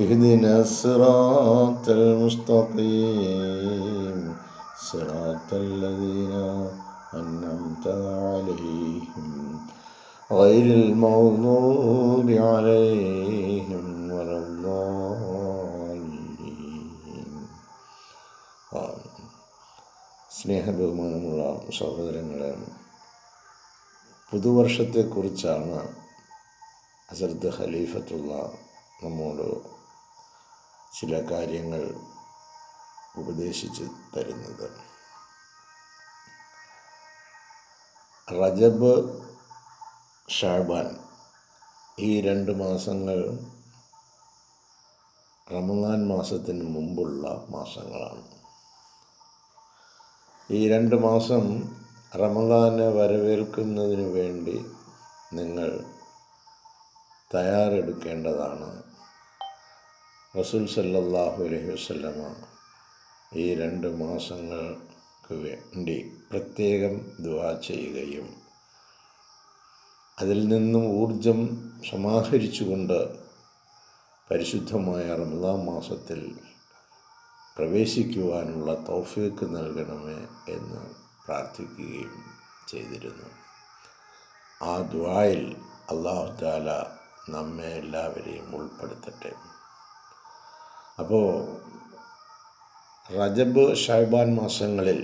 اهدنا الصراط المستقيم صراط الذين أنعمت عليهم غير المغضوب عليهم ولا الضالين ആമീൻ. സ്നേഹബഹുമാനമുള്ള സഹോദരങ്ങളെ പുതുവർഷത്തെക്കുറിച്ചാണ് ഹസരത്ത് ഖലീഫത്തുള്ള നമ്മോട് ചില കാര്യങ്ങൾ ഉപദേശിച്ച് തരുന്നത്. റജബ് ഷാബാൻ ഈ രണ്ട് മാസങ്ങൾ റമദാൻ മാസത്തിന് മുമ്പുള്ള മാസങ്ങളാണ്. ഈ രണ്ട് മാസം റമദാനെ വരവേൽക്കുന്നതിന് വേണ്ടി നിങ്ങൾ തയ്യാറെടുക്കേണ്ടതാണ്. റസൂൽ സല്ലല്ലാഹു അലൈഹി വസല്ലമ ഈ രണ്ട് മാസങ്ങൾക്ക് വേണ്ടി പ്രത്യേകം ദുആ ചെയ്യുകയും അതിൽ നിന്നും ഊർജം സമാഹരിച്ചുകൊണ്ട് പരിശുദ്ധമായ റമദാൻ മാസത്തിൽ പ്രവേശിക്കുവാനുള്ള തൗഫീക്ക് നൽകണമേ എന്ന് പ്രാർത്ഥിക്കുകയും ചെയ്തിരുന്നു. ആ ദുആയിൽ അള്ളാഹു താല നമ്മെ എല്ലാവരെയും ഉൾപ്പെടുത്തട്ടെ. അപ്പോൾ റജബ് ഷൈബാൻ മാസങ്ങളിൽ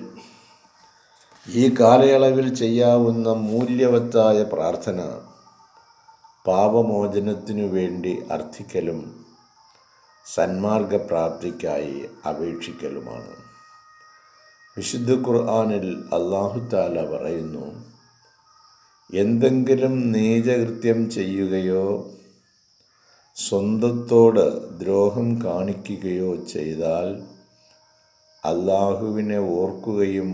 ഈ കാലയളവിൽ ചെയ്യാവുന്ന മൂല്യവത്തായ പ്രാർത്ഥന പാപമോചനത്തിനു വേണ്ടി അർത്ഥിക്കലും സന്മാർഗപ്രാപ്തിക്കായി അപേക്ഷിക്കലുമാണ്. വിശുദ്ധ ഖുർആാനിൽ അള്ളാഹു താല പറയുന്നു എന്തെങ്കിലും നീചകൃത്യം ചെയ്യുകയോ സ്വന്തത്തോട് ദ്രോഹം കാണിക്കുകയോ ചെയ്താൽ അള്ളാഹുവിനെ ഓർക്കുകയും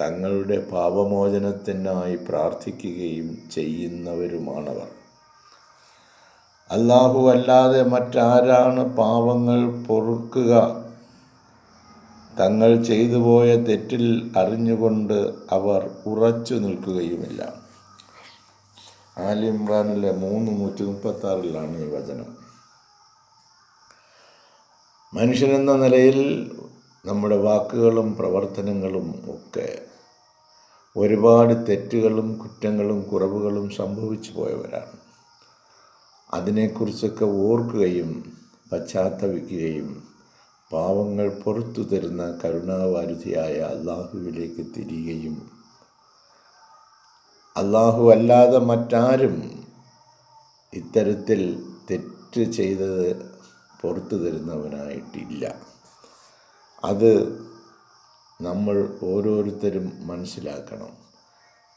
തങ്ങളുടെ പാപമോചനത്തിനായി പ്രാർത്ഥിക്കുകയും ചെയ്യുന്നവരുമാണവർ. അല്ലാഹു അല്ലാതെ മറ്റാരാണ് പാപങ്ങൾ പൊറുക്കുക? തങ്ങൾ ചെയ്തുപോയ തെറ്റിൽ അറിഞ്ഞുകൊണ്ട് അവർ ഉറച്ചു നിൽക്കുകയുമില്ല. ആലി ഇമ്രാനിലെ മൂന്ന് നൂറ്റി മുപ്പത്തി ആറിലാണ് ഈ വചനം. മനുഷ്യനെന്ന നിലയിൽ നമ്മുടെ വാക്കുകളും പ്രവർത്തനങ്ങളും ഒക്കെ ഒരുപാട് തെറ്റുകളും കുറ്റങ്ങളും കുറവുകളും സംഭവിച്ചു പോയവരാണ്. അതിനെക്കുറിച്ചൊക്കെ ഓർക്കുകയും പശ്ചാത്തപിക്കുകയും പാവങ്ങൾ പുറത്തു തരുന്ന കരുണാവാരുതിയായ അള്ളാഹുവിലേക്ക് തിരികെയും അള്ളാഹു അല്ലാതെ മറ്റാരും ഇത്തരത്തിൽ തെറ്റ് ചെയ്തത് പുറത്തു തരുന്നവനായിട്ടില്ല. അത് നമ്മൾ ഓരോരുത്തരും മനസ്സിലാക്കണം.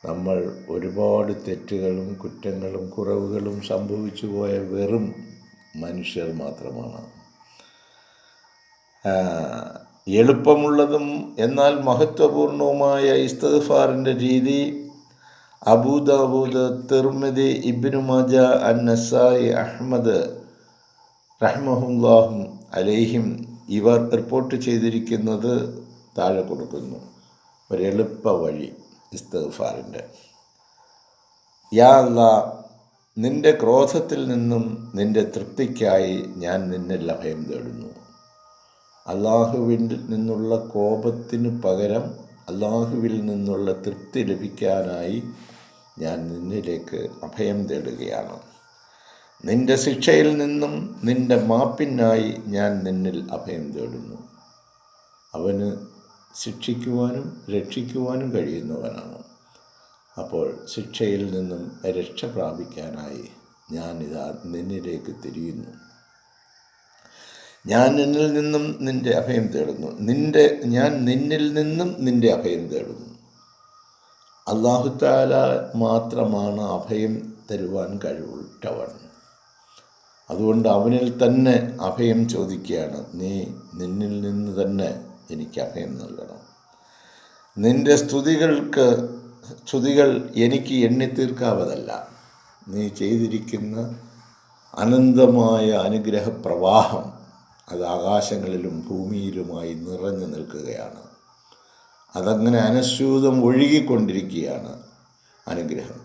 നമ്മൾ ഒരുപാട് തെറ്റുകളും കുറ്റങ്ങളും കുറവുകളും സംഭവിച്ചു പോയ വെറും മനുഷ്യർ മാത്രമാണ്. എളുപ്പമുള്ളതും എന്നാൽ മഹത്വപൂർണവുമായ ഇസ്തഫാറിന്റെ രീതി അബൂദാബൂദ് തിർമിദി ഇബ്നു മജ അൻ നസായി അഹ്മദ് റഹ്മഹുല്ലാഹും അലേഹിം ഇവർ റിപ്പോർട്ട് ചെയ്തിരിക്കുന്നത് താഴെ കൊടുക്കുന്നു. ഒരു എളുപ്പ വഴി ഇസ്തഫാറിന്റെ യാ അല്ല നിന്റെ ക്രോധത്തിൽ നിന്നും നിന്റെ തൃപ്തിക്കായി ഞാൻ നിന്നിൽ അഭയം തേടുന്നു. അള്ളാഹുവിൽ നിന്നുള്ള കോപത്തിന് പകരം അള്ളാഹുവിൽ നിന്നുള്ള തൃപ്തി ലഭിക്കാനായി ഞാൻ നിന്നിലേക്ക് അഭയം തേടുകയാണ്. നിന്റെ ശിക്ഷയിൽ നിന്നും നിന്റെ മാപ്പിനായി ഞാൻ നിന്നിൽ അഭയം തേടുന്നു. അവന് ശിക്ഷിക്കുവാനും രക്ഷിക്കുവാനും കഴിയുന്നവനാണ്. അപ്പോൾ ശിക്ഷയിൽ നിന്നും രക്ഷ പ്രാപിക്കാനായി ഞാനിതാ നിന്നിലേക്ക് തിരിയുന്നു. ഞാൻ നിന്നിൽ നിന്നും നിന്റെ അഭയം തേടുന്നു. നിന്റെ ഞാൻ നിന്നിൽ നിന്നും നിന്റെ അഭയം തേടുന്നു. അള്ളാഹുത്താല മാത്രമാണ് അഭയം തരുവാൻ കഴിവുറ്റവൻ അതുകൊണ്ട് അവനിൽ തന്നെ അഭയം ചോദിക്കുകയാണ് നീ നിന്നിൽ നിന്ന് തന്നെ എനിക്ക് അഭയം നൽകണം. നിന്റെ സ്തുതികൾക്ക് സ്തുതികൾ എനിക്ക് എണ്ണിത്തീർക്കാവതല്ല. നീ ചെയ്തിരിക്കുന്ന അനന്തമായ അനുഗ്രഹപ്രവാഹം അത് ആകാശങ്ങളിലും ഭൂമിയിലുമായി നിറഞ്ഞു നിൽക്കുകയാണ്. അതങ്ങനെ അനശ്യൂതം ഒഴുകിക്കൊണ്ടിരിക്കുകയാണ് അനുഗ്രഹം.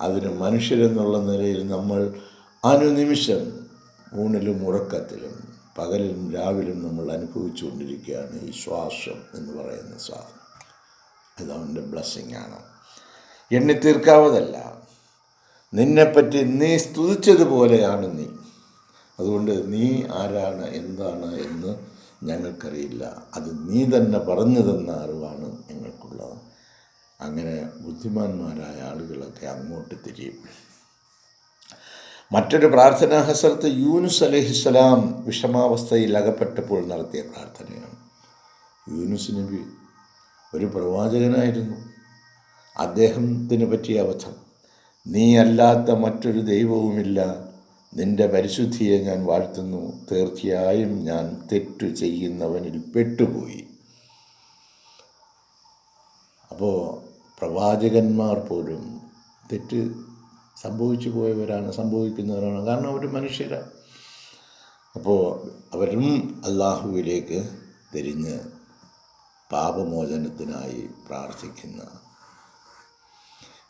അതിന് മനുഷ്യരെന്നുള്ള നിലയിൽ നമ്മൾ അനുനിമിഷം ഊണിലും ഉറക്കത്തിലും പകലും രാവിലും നമ്മൾ അനുഭവിച്ചുകൊണ്ടിരിക്കുകയാണ് ഈ ശ്വാസം എന്ന് പറയുന്ന സാധനം. ഇത് അവന്റെ ആണ് എണ്ണിത്തീർക്കാവതല്ല നിന്നെപ്പറ്റി നീ സ്തുതിച്ചതുപോലെയാണ് നീ. അതുകൊണ്ട് നീ ആരാണ് എന്താണ് എന്ന് ഞങ്ങൾക്കറിയില്ല. അത് നീ തന്നെ പറഞ്ഞു തന്ന അറിവാണ് ഞങ്ങൾക്കുള്ളത്. അങ്ങനെ ബുദ്ധിമാന്മാരായ ആളുകളൊക്കെ അങ്ങോട്ട് തിരിയും. മറ്റൊരു പ്രാർത്ഥന ഹസരത്ത് യൂനുസ് അലഹിസ്സലാം വിഷമാവസ്ഥയിൽ അകപ്പെട്ടപ്പോൾ നടത്തിയ പ്രാർത്ഥനയാണ്. യൂനുസ് നബി ഒരു പ്രവാചകനായിരുന്നു. അദ്ദേഹത്തിന് പറ്റിയ അബദ്ധം. നീ അല്ലാത്ത മറ്റൊരു ദൈവവുമില്ല. നിന്റെ പരിശുദ്ധിയെ ഞാൻ വാഴ്ത്തുന്നു. തീർച്ചയായും ഞാൻ തെറ്റു ചെയ്യുന്നവനിൽ പെട്ടുപോയി. അപ്പോൾ പ്രവാചകന്മാർ പോലും തെറ്റ് സംഭവിച്ചു പോയവരാണ് സംഭവിക്കുന്നവരാണ്. കാരണം അവർ മനുഷ്യരാണ് അപ്പോൾ അവരും അള്ളാഹുവിലേക്ക് തിരിഞ്ഞ് പാപമോചനത്തിനായി പ്രാർത്ഥിക്കുന്ന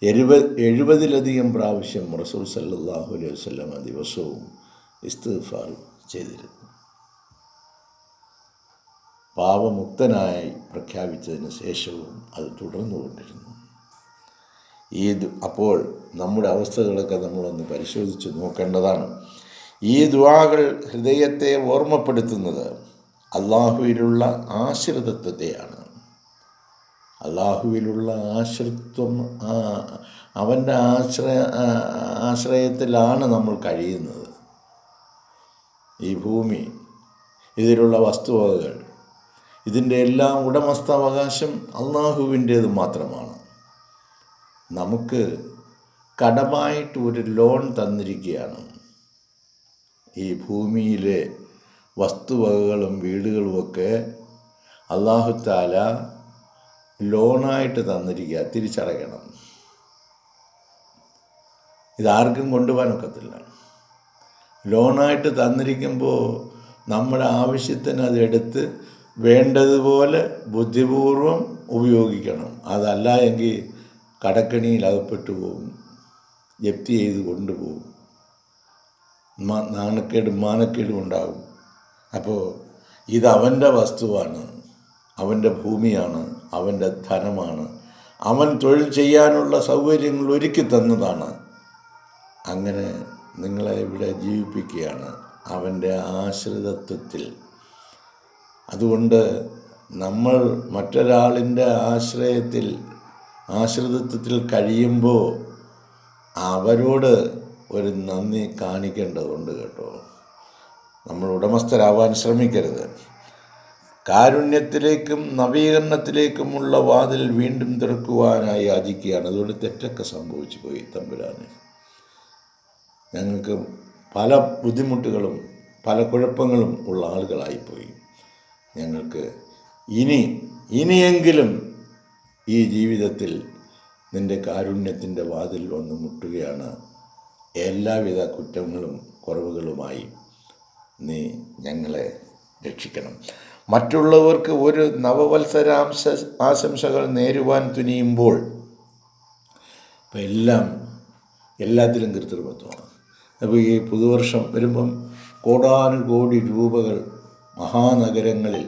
എഴുപത് എഴുപതിലധികം പ്രാവശ്യം റസൂൽ സല്ലാഹു അലൈഹി വസ്ലമ ദിവസവും ഇസ്തിഫാർ ചെയ്തിരുന്നു. പാപമുക്തനായി പ്രഖ്യാപിച്ചതിന് ശേഷവും അത് തുടർന്നുകൊണ്ടിരുന്നു. ഈ അപ്പോൾ നമ്മുടെ അവസ്ഥകളൊക്കെ നമ്മളൊന്ന് പരിശോധിച്ച് നോക്കേണ്ടതാണ്. ഈ ദ്വാകൾ ഹൃദയത്തെ ഓർമ്മപ്പെടുത്തുന്നത് അള്ളാഹുവിലുള്ള ആശ്രിതത്വത്തെയാണ്. അള്ളാഹുവിലുള്ള ആശ്രിത്വം അവന്റെ ആശ്രയ ആശ്രയത്തിലാണ് നമ്മൾ കഴിയുന്നത്. ഈ ഭൂമി ഇതിലുള്ള വസ്തുവകകൾ ഇതിന്റെ എല്ലാം ഉടമസ്ഥാവകാശം അള്ളാഹുവിന്റേത് മാത്രമാണ്. നമുക്ക് കടമായിട്ട് ഒരു ലോൺ തന്നിരിക്കുകയാണ്. ഈ ഭൂമിയിലെ വസ്തുവകകളും വീടുകളുമൊക്കെ അള്ളാഹുത്താല ലോണായിട്ട് തന്നിരിക്കുക തിരിച്ചടയ്ക്കണം. ഇതാർക്കും കൊണ്ടുപോകാൻ ഒക്കത്തില്ല. ലോണായിട്ട് തന്നിരിക്കുമ്പോൾ നമ്മുടെ ആവശ്യത്തിന് അതെടുത്ത് വേണ്ടതുപോലെ ബുദ്ധിപൂർവം ഉപയോഗിക്കണം. അതല്ല എങ്കിൽ കടക്കണിയിൽ അകപ്പെട്ടു പോകും ജപ്തി ചെയ്ത് കൊണ്ടുപോകും നാണക്കേടും മാനക്കേടും ഉണ്ടാകും അപ്പോൾ ഇതവന്റെ വസ്തുവാണ്. അവന്റെ ഭൂമിയാണ്. അവന്റെ ധനമാണ്. അവൻ തൊഴിൽ ചെയ്യാനുള്ള സൗകര്യങ്ങൾ ഒരുക്കി തന്നതാണ്. അങ്ങനെ നിങ്ങളെ ഇവിടെ ജീവിപ്പിക്കുകയാണ് അവന്റെ ആശ്രിതത്വത്തിൽ. അതുകൊണ്ട് നമ്മൾ മറ്റൊരാളിന്റെ ആശ്രയത്തിൽ ആശ്രിതത്വത്തിൽ കഴിയുമ്പോൾ അവരോട് ഒരു നന്ദി കാണിക്കേണ്ടതുണ്ട് കേട്ടോ. നമ്മൾ ഉടമസ്ഥരാവാൻ ശ്രമിക്കരുത്. കാരുണ്യത്തിലേക്കും നവീകരണത്തിലേക്കുമുള്ള വാതിൽ വീണ്ടും തുറക്കുവാനായി യാചിക്കുകയാണ്. അതുകൊണ്ട് തെറ്റൊക്കെ സംഭവിച്ചു പോയി തമ്പുരാന്. ഞങ്ങൾക്ക് പല ബുദ്ധിമുട്ടുകളും പല കുഴപ്പങ്ങളും ഉള്ള ആളുകളായിപ്പോയി. ഞങ്ങൾക്ക് ഇനി ഇനിയെങ്കിലും ഈ ജീവിതത്തിൽ നിന്റെ കാരുണ്യത്തിന്റെ വാതിൽ വന്ന് മുട്ടുകയാണ്. എല്ലാവിധ കുറ്റങ്ങളും കുറവുകളുമായി നീ ഞങ്ങളെ രക്ഷിക്കണം. മറ്റുള്ളവർക്ക് ഒരു നവവത്സരാംശ ആശംസകൾ നേരുവാൻ തുനിയുമ്പോൾ അപ്പം എല്ലാം എല്ലാത്തിലും കൃത്രിമത്വമാണ്. അപ്പോൾ ഈ പുതുവർഷം വരുമ്പം കോടാനുകോടി രൂപകൾ മഹാനഗരങ്ങളിൽ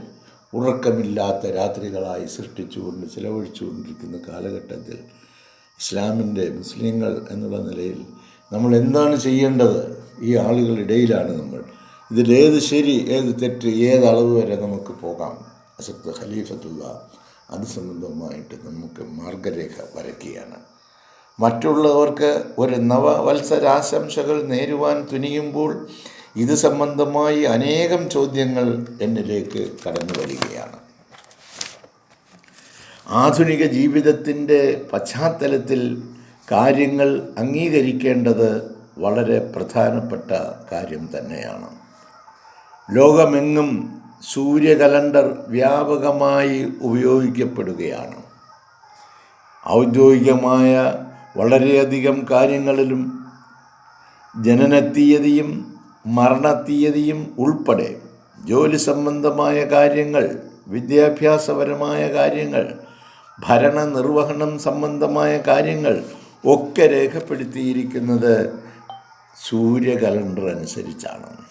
ഉറക്കമില്ലാത്ത രാത്രികളായി സൃഷ്ടിച്ചുകൊണ്ട് ചിലവഴിച്ചുകൊണ്ടിരിക്കുന്ന കാലഘട്ടത്തിൽ ഇസ്ലാമിന്റെ മുസ്ലിങ്ങൾ എന്നുള്ള നിലയിൽ നമ്മൾ എന്താണ് ചെയ്യേണ്ടത്? ഈ ആളുകളിടയിലാണ് നമ്മൾ. ഇതിലേത് ശരി ഏത് തെറ്റ് ഏത് അളവ് വരെ നമുക്ക് പോകാം. അസത്ത് ഖലീഫത്തുള്ള അത് സംബന്ധമായിട്ട് നമുക്ക് മാർഗരേഖ വരയ്ക്കുകയാണ്. മറ്റുള്ളവർക്ക് ഒരു നവവത്സരാശംസകൾ നേരുവാൻ തുനിയുമ്പോൾ ഇത് സംബന്ധമായി അനേകം ചോദ്യങ്ങൾ എന്നിലേക്ക് കടന്നു വരികയാണ്. ആധുനിക ജീവിതത്തിന്റെ പശ്ചാത്തലത്തിൽ കാര്യങ്ങൾ അംഗീകരിക്കേണ്ടത് വളരെ പ്രധാനപ്പെട്ട കാര്യം തന്നെയാണ്. ലോകമെങ്ങും സൂര്യ കലണ്ടർ വ്യാപകമായി ഉപയോഗിക്കപ്പെടുകയാണ്. ഔദ്യോഗികമായ വളരെയധികം കാര്യങ്ങളിലും ജനനത്തീയതിയും മരണത്തീയതിയും ഉൾപ്പെടെ ജോലി സംബന്ധമായ കാര്യങ്ങൾ വിദ്യാഭ്യാസപരമായ കാര്യങ്ങൾ ഭരണ നിർവഹണം സംബന്ധമായ കാര്യങ്ങൾ ഒക്കെ രേഖപ്പെടുത്തിയിരിക്കുന്നത് സൂര്യ കലണ്ടർ അനുസരിച്ചാണ്.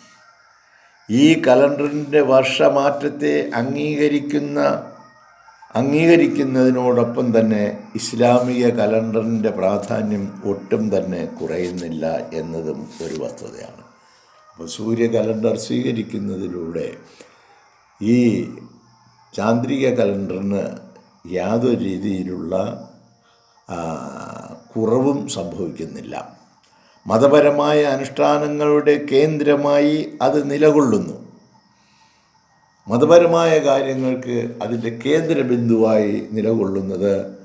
ഈ കലണ്ടറിന്റെ വർഷമാറ്റത്തെ അംഗീകരിക്കുന്ന അംഗീകരിക്കുന്നതിനോടൊപ്പം തന്നെ ഇസ്ലാമിക കലണ്ടറിന്റെ പ്രാധാന്യം ഒട്ടും തന്നെ കുറയുന്നില്ല എന്നതും ഒരു വസ്തുതയാണ്. അപ്പോൾ സൂര്യ കലണ്ടർ സ്വീകരിക്കുന്നതിലൂടെ ഈ ചാന്ദ്രിക കലണ്ടറിന് യാതൊരു രീതിയിലുള്ള കുറവും സംഭവിക്കുന്നില്ല. മതപരമായ അനുഷ്ഠാനങ്ങളുടെ കേന്ദ്രമായി അത് നിലകൊള്ളുന്നു. മതപരമായ കാര്യങ്ങൾക്ക് അതിന്റെ കേന്ദ്രബിന്ദുവായി നിലകൊള്ളുന്നത്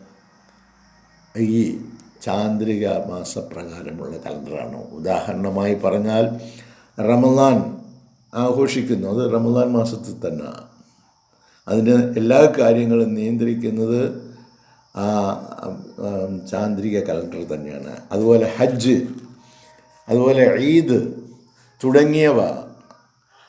ഈ ചാന്ദ്രിക മാസപ്രകാരമുള്ള കലണ്ടറാണ്. ഉദാഹരണമായി പറഞ്ഞാൽ റമദാൻ ആഘോഷിക്കുന്നു. അത് റമദാൻ മാസത്തിൽ തന്നെ. അതിന്റെ എല്ലാ കാര്യങ്ങളും നിയന്ത്രിക്കുന്നത് ആ, ചാന്ദ്രിക കലണ്ടർ തന്നെയാണ്. അതുപോലെ ഹജ്ജ് അതുപോലെ ഈദ് തുടങ്ങിയവ.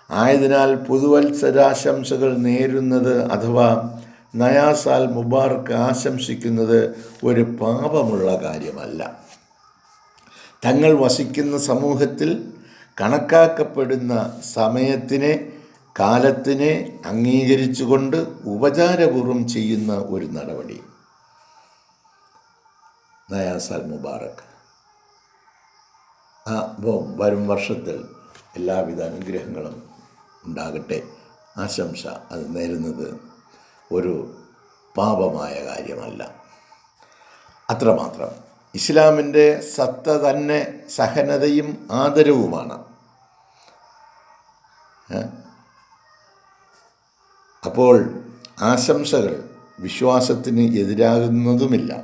ആയതിനാൽ പുതുവത്സരാശംസകൾ നേരുന്നത് അഥവാ നയാസാൽ മുബാർക്ക് ആശംസിക്കുന്നത് ഒരു പാപമുള്ള കാര്യമല്ല. തങ്ങൾ വസിക്കുന്ന സമൂഹത്തിൽ കണക്കാക്കപ്പെടുന്ന സമയത്തിനെ കാലത്തിനെ അംഗീകരിച്ചുകൊണ്ട് ഉപചാരപൂർവം ചെയ്യുന്ന ഒരു നടപടി. നയാസാൽ മുബാറക്ക് അപ്പോൾ വരും വർഷത്തിൽ എല്ലാവിധ അനുഗ്രഹങ്ങളും ഉണ്ടാകട്ടെ. ആശംസ അത് നേരുന്നത് ഒരു പാപമായ കാര്യമല്ല. അത്രമാത്രം. ഇസ്ലാമിന്റെ സത്ത തന്നെ സഹനതയും ആദരവുമാണ്. അപ്പോൾ ആശംസകൾ വിശ്വാസത്തിന് എതിരാകുന്നതുമില്ല.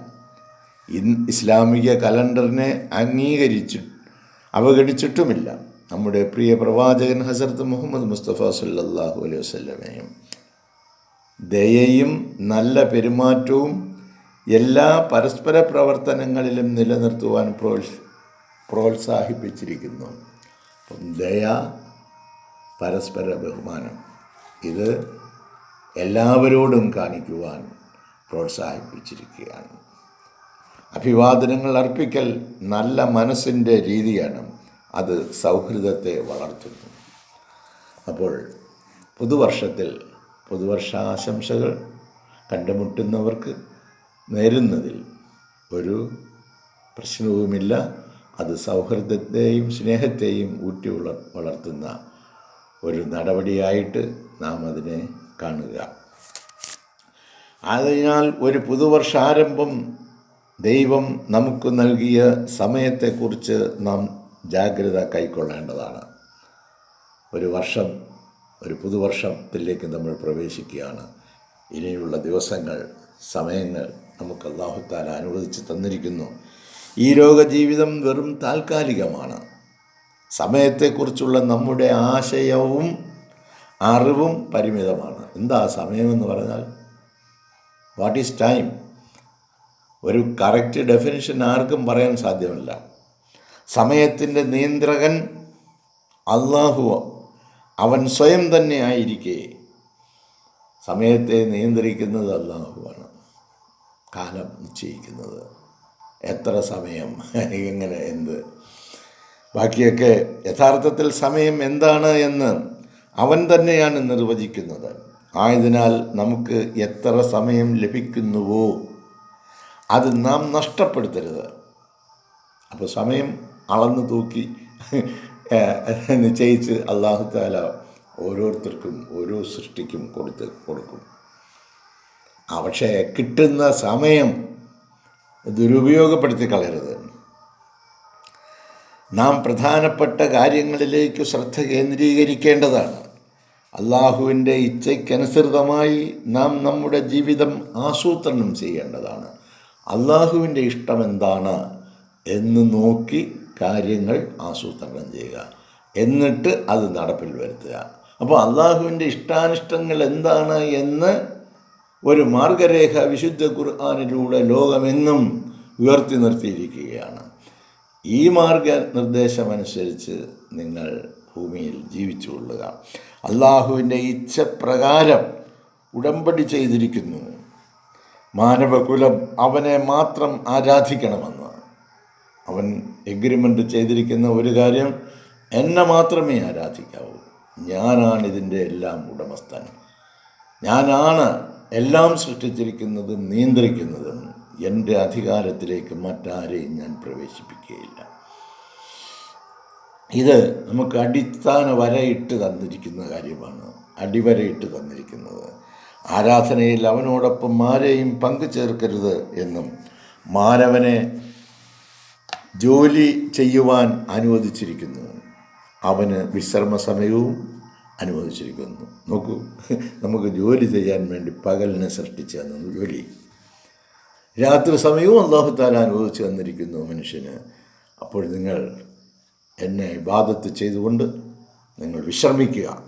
ഇൻ ഇസ്ലാമിക കലണ്ടറിനെ അംഗീകരിച്ചു അവഗണിച്ചിട്ടുമില്ല. നമ്മുടെ പ്രിയ പ്രവാചകൻ ഹസരത്ത് മുഹമ്മദ് മുസ്തഫ സല്ലാഹു അലൈഹി വസല്ലമയും ദയയും നല്ല പെരുമാറ്റവും എല്ലാ പരസ്പര പ്രവർത്തനങ്ങളിലും നിലനിർത്തുവാൻ പ്രോത്സ പ്രോത്സാഹിപ്പിച്ചിരിക്കുന്നു. അപ്പം ദയ പരസ്പര ബഹുമാനം ഇത് എല്ലാവരോടും കാണിക്കുവാൻ പ്രോത്സാഹിപ്പിച്ചിരിക്കുകയാണ്. അഭിവാദനങ്ങൾ അർപ്പിക്കൽ നല്ല മനസ്സിന്റെ രീതിയാണ്. അത് സൗഹൃദത്തെ വളർത്തുന്നു. അപ്പോൾ പുതുവർഷത്തിൽ പുതുവർഷാശംസകൾ കണ്ടുമുട്ടുന്നവർക്ക് നേരുന്നതിൽ ഒരു പ്രശ്നവുമില്ല. അത് സൗഹൃദത്തെയും സ്നേഹത്തെയും ഊട്ടി വള വളർത്തുന്ന ഒരു നടപടിയായിട്ട് നാം അതിനെ കാണുക. അതിനാൽ ഒരു പുതുവർഷാരംഭം ദൈവം നമുക്ക് നൽകിയ സമയത്തെക്കുറിച്ച് നാം ജാഗ്രത കൈക്കൊള്ളേണ്ടതാണ്. ഒരു വർഷം ഒരു പുതുവർഷത്തിലേക്ക് നമ്മൾ പ്രവേശിക്കുകയാണ്. ഇനിയുള്ള ദിവസങ്ങൾ സമയങ്ങൾ നമുക്ക് അള്ളാഹുത്താല അനുവദിച്ച് തന്നിരിക്കുന്നു. ഈ രോഗജീവിതം ജീവിതം വെറും താൽക്കാലികമാണ്. സമയത്തെക്കുറിച്ചുള്ള നമ്മുടെ ആശയവും അറിവും പരിമിതമാണ്. എന്താ സമയമെന്ന് പറഞ്ഞാൽ? വാട്ട് ഈസ് ടൈം ഒരു കറക്റ്റ് ഡെഫിനിഷൻ ആർക്കും പറയാൻ സാധ്യമല്ല. സമയത്തിന്റെ നിയന്ത്രകൻ അള്ളാഹു അവൻ സ്വയം തന്നെ ആയിരിക്കെ. സമയത്തെ നിയന്ത്രിക്കുന്നത് അള്ളാഹുവാണ് കാലം നിശ്ചയിക്കുന്നത്. എത്ര സമയം? എങ്ങനെ? എന്ത്? ബാക്കിയൊക്കെ യഥാർത്ഥത്തിൽ സമയം എന്താണ് എന്ന് അവൻ തന്നെയാണ് നിർവചിക്കുന്നത്. ആയതിനാൽ നമുക്ക് എത്ര സമയം ലഭിക്കുന്നുവോ? അത് നാം നഷ്ടപ്പെടുത്തരുത്. അപ്പോൾ സമയം അളന്നു തൂക്കി നിശ്ചയിച്ച് അള്ളാഹു താല ഓരോരുത്തർക്കും ഓരോ സൃഷ്ടിക്കും കൊടുത്ത് കൊടുക്കും. ആ പക്ഷേ കിട്ടുന്ന സമയം ദുരുപയോഗപ്പെടുത്തി കളയരുത്. നാം പ്രധാനപ്പെട്ട കാര്യങ്ങളിലേക്ക് ശ്രദ്ധ കേന്ദ്രീകരിക്കേണ്ടതാണ്. അള്ളാഹുവിന്റെ ഇച്ഛയ്ക്കനുസൃതമായി നാം നമ്മുടെ ജീവിതം ആസൂത്രണം ചെയ്യേണ്ടതാണ്. അള്ളാഹുവിന്റെ ഇഷ്ടം എന്താണ് എന്ന് നോക്കി കാര്യങ്ങൾ ആസൂത്രണം ചെയ്യുക. എന്നിട്ട് അത് നടപ്പിൽ വരുത്തുക. അപ്പോൾ അള്ളാഹുവിന്റെ ഇഷ്ടാനിഷ്ടങ്ങൾ എന്താണ് എന്ന് ഒരു മാർഗരേഖ വിശുദ്ധ ഖുർആാനിലൂടെ ലോകമെന്നും ഉയർത്തി നിർത്തിയിരിക്കുകയാണ്. ഈ മാർഗനിർദ്ദേശമനുസരിച്ച് നിങ്ങൾ ഭൂമിയിൽ ജീവിച്ചു കൊള്ളുക അള്ളാഹുവിന്റെ ഇച്ഛപ്രകാരം ഉടമ്പടി ചെയ്തിരിക്കുന്നു. മാനവകുലം അവനെ മാത്രം ആരാധിക്കണമെന്ന് അവൻ എഗ്രിമെന്റ് ചെയ്തിരിക്കുന്ന ഒരു കാര്യം എന്നെ മാത്രമേ ആരാധിക്കാവൂ. ഞാനാണ് ഇതിന്റെ എല്ലാം ഉടമസ്ഥൻ. ഞാനാണ് എല്ലാം സൃഷ്ടിച്ചിരിക്കുന്നതും നിയന്ത്രിക്കുന്നതും എന്റെ അധികാരത്തിലേക്ക് മറ്റാരെയും ഞാൻ പ്രവേശിപ്പിക്കുകയില്ല. ഇത് നമുക്ക് അടിസ്ഥാന വരയിട്ട് തന്നിരിക്കുന്ന കാര്യമാണ്. അടിവരയിട്ട് തന്നിരിക്കുന്നത്. ആരാധനയിൽ അവനോടൊപ്പം ആരെയും പങ്കു ചേർക്കരുത് എന്നും മാനവനെ ജോലി ചെയ്യുവാൻ അനുവദിച്ചിരിക്കുന്നു. അവന് വിശ്രമ സമയവും അനുവദിച്ചിരിക്കുന്നു. നോക്കൂ നമുക്ക് ജോലി ചെയ്യാൻ വേണ്ടി പകലിനെ സൃഷ്ടിച്ചു തന്നു ജോലി. രാത്രി സമയവും അള്ളാഹു താല അനുവദിച്ചു തന്നിരിക്കുന്നു മനുഷ്യന്. അപ്പോൾ നിങ്ങൾ എന്നെ ഇബാദത്ത് ചെയ്തുകൊണ്ട് നിങ്ങൾ വിശ്രമിക്കുക.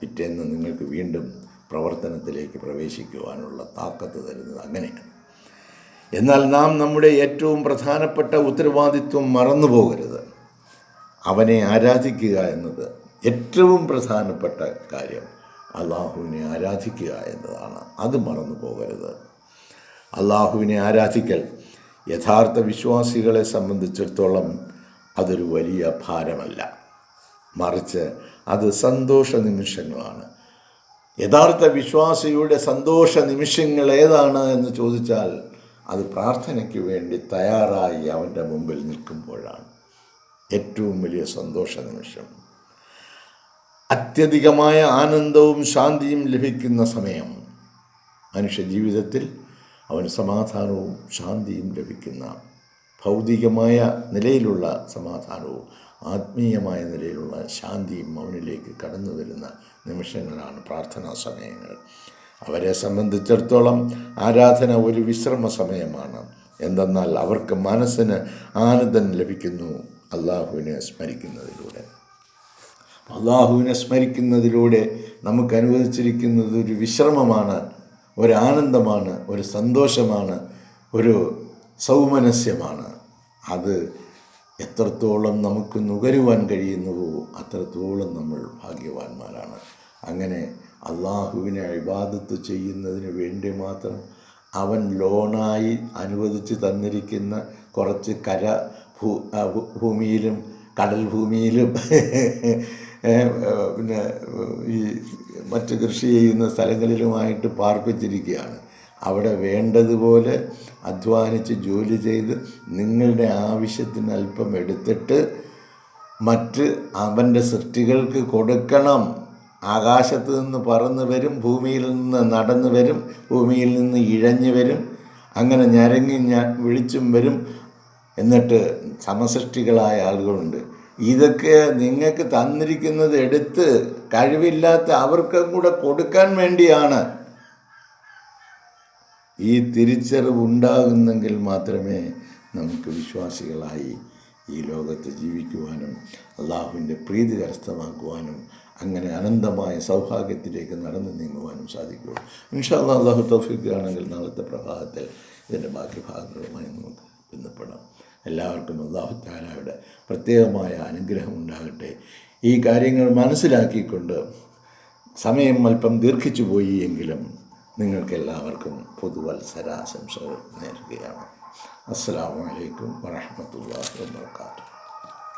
പിറ്റേന്ന് നിങ്ങൾക്ക് വീണ്ടും പ്രവർത്തനത്തിലേക്ക് പ്രവേശിക്കുവാനുള്ള താക്കത്ത് തരുന്നത് അങ്ങനെയാണ്. എന്നാൽ നാം നമ്മുടെ ഏറ്റവും പ്രധാനപ്പെട്ട ഉത്തരവാദിത്വം മറന്നു പോകരുത് അവനെ ആരാധിക്കുക എന്നത് ഏറ്റവും പ്രധാനപ്പെട്ട കാര്യം. അള്ളാഹുവിനെ ആരാധിക്കുക എന്നതാണ്. അത് മറന്നു പോകരുത് അള്ളാഹുവിനെ ആരാധിക്കൽ യഥാർത്ഥ വിശ്വാസികളെ സംബന്ധിച്ചിടത്തോളം അതൊരു വലിയ ഭാരമല്ല. മറിച്ച് അത് സന്തോഷ നിമിഷങ്ങളാണ്. യഥാർത്ഥ വിശ്വാസിയുടെ സന്തോഷ നിമിഷങ്ങൾ ഏതാണ് എന്ന് ചോദിച്ചാൽ അത് പ്രാർത്ഥനയ്ക്ക് വേണ്ടി തയ്യാറായി അവന്റെ മുമ്പിൽ നിൽക്കുമ്പോഴാണ്. ഏറ്റവും വലിയ സന്തോഷ നിമിഷം. അത്യധികമായ ആനന്ദവും ശാന്തിയും ലഭിക്കുന്ന സമയം. മനുഷ്യ ജീവിതത്തിൽ അവന് സമാധാനവും ശാന്തിയും ലഭിക്കുന്ന ഭൗതികമായ നിലയിലുള്ള സമാധാനവും ആത്മീയമായ നിലയിലുള്ള ശാന്തിയും അവനിലേക്ക് കടന്നു വരുന്ന നിമിഷങ്ങളാണ് പ്രാർത്ഥനാ സമയങ്ങൾ. അവരെ സംബന്ധിച്ചിടത്തോളം ആരാധന ഒരു വിശ്രമ സമയമാണ്. എന്തെന്നാൽ അവർക്ക് മനസ്സിന് ആനന്ദം ലഭിക്കുന്നു അള്ളാഹുവിനെ സ്മരിക്കുന്നതിലൂടെ. അള്ളാഹുവിനെ സ്മരിക്കുന്നതിലൂടെ നമുക്ക് അനുവദിച്ചിരിക്കുന്നത് ഒരു വിശ്രമമാണ് ഒരു ആനന്ദമാണ് ഒരു സന്തോഷമാണ് ഒരു സൗമനസ്യമാണ്. അത് എത്രത്തോളം നമുക്ക് നുകരുവാൻ കഴിയുന്നുവോ അത്രത്തോളം നമ്മൾ ഭാഗ്യവാന്മാരാണ്. അങ്ങനെ അള്ളാഹുവിനെ അഴിബാദത്ത് ചെയ്യുന്നതിന് വേണ്ടി മാത്രം അവൻ ലോണായി അനുവദിച്ച് തന്നിരിക്കുന്ന കുറച്ച് കര ഭൂ ഭൂമിയിലും കടൽ ഭൂമിയിലും പിന്നെ ഈ മറ്റ് കൃഷി ചെയ്യുന്ന സ്ഥലങ്ങളിലുമായിട്ട് പാർപ്പിച്ചിരിക്കുകയാണ്. അവിടെ വേണ്ടതുപോലെ അധ്വാനിച്ച് ജോലി ചെയ്ത് നിങ്ങളുടെ ആവശ്യത്തിന് അല്പം എടുത്തിട്ട് മറ്റ് അവന്റെ സൃഷ്ടികൾക്ക് കൊടുക്കണം. ആകാശത്ത് നിന്ന് പറന്ന് വരും ഭൂമിയിൽ നിന്ന് നടന്നു വരും ഭൂമിയിൽ നിന്ന് ഇഴഞ്ഞു വരും അങ്ങനെ ഞരങ്ങി ഞാൻ വിളിച്ചും വരും എന്നിട്ട് സമസൃഷ്ടികളായ ആളുകളുണ്ട്. ഇതൊക്കെ നിങ്ങൾക്ക് തന്നിരിക്കുന്നത് എടുത്ത് കഴിവില്ലാത്ത അവർക്കും കൂടെ കൊടുക്കാൻ വേണ്ടിയാണ്. ഈ തിരിച്ചറിവ് ഉണ്ടാകുന്നെങ്കിൽ മാത്രമേ നമുക്ക് വിശ്വാസികളായി ഈ ലോകത്ത് ജീവിക്കുവാനും അള്ളാഹുവിന്റെ പ്രീതി കരസ്ഥമാക്കുവാനും അങ്ങനെ അനന്തമായ സൗഭാഗ്യത്തിലേക്ക് നടന്നു നീങ്ങുവാനും സാധിക്കുകയുള്ളൂ. ഇൻഷാല്ലാ അള്ളാഹു തൗഫിക്കുകയാണെങ്കിൽ നാളത്തെ പ്രഭാതത്തിൽ ഇതിന്റെ ബാക്കി ഭാഗങ്ങളുമായി നമുക്ക് ബന്ധപ്പെടാം. എല്ലാവർക്കും അള്ളാഹു താലായുടെ പ്രത്യേകമായ അനുഗ്രഹം ഉണ്ടാകട്ടെ. ഈ കാര്യങ്ങൾ മനസ്സിലാക്കിക്കൊണ്ട് സമയം അല്പം ദീർഘിച്ചു പോയി എങ്കിലും നിങ്ങൾക്കെല്ലാവർക്കും പുതുവത്സരാശംസകൾ നേരുകയാണ്. അസ്സാം വലൈക്കും വറഹമത്തല്ലാ വാത്തു